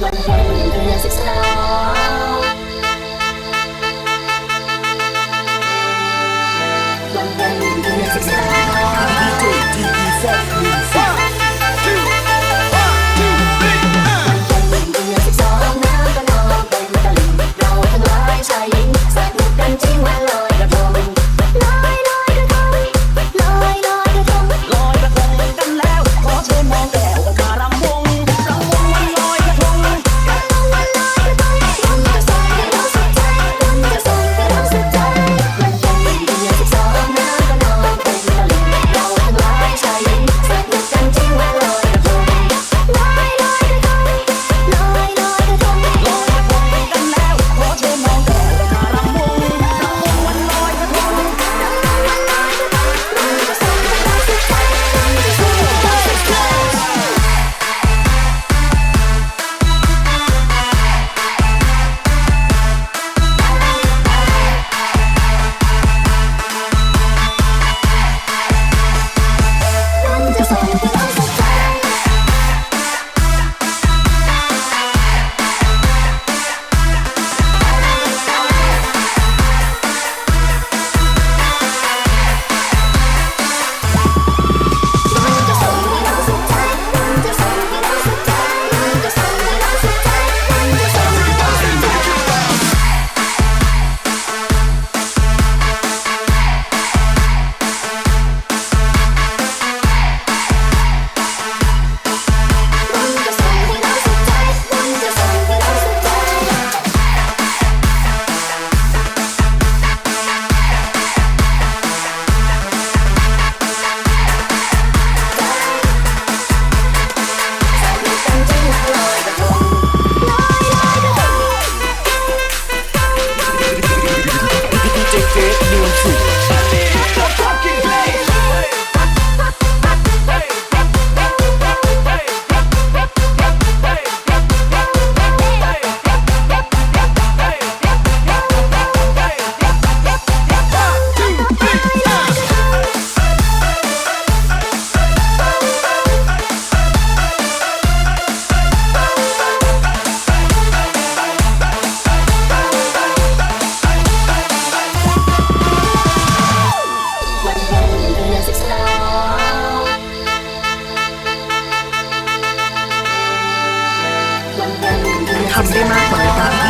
My family, yes, it's love. 我们边妈回来啦。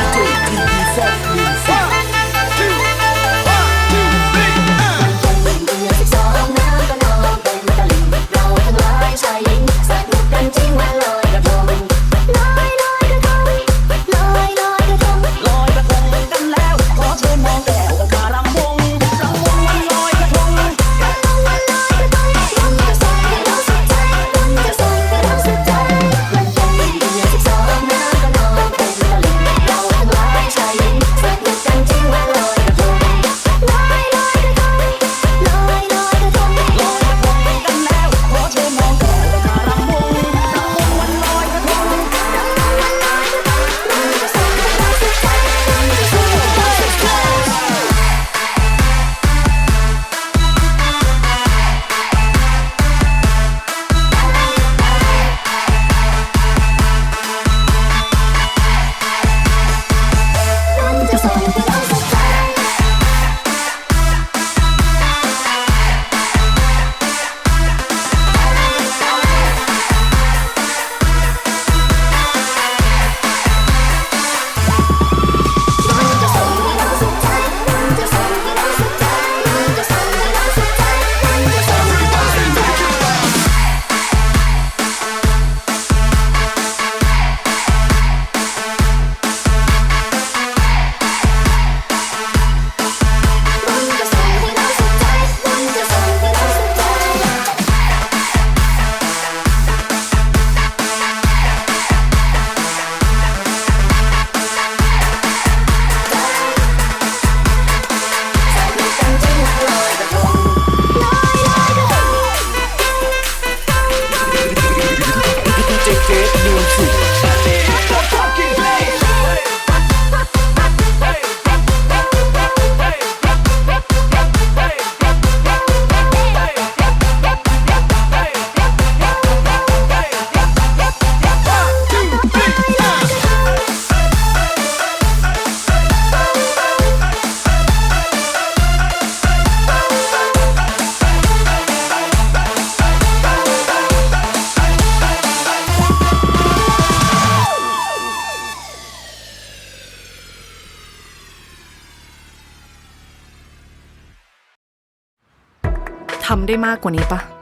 ทำได้มากกว่านี้ปะ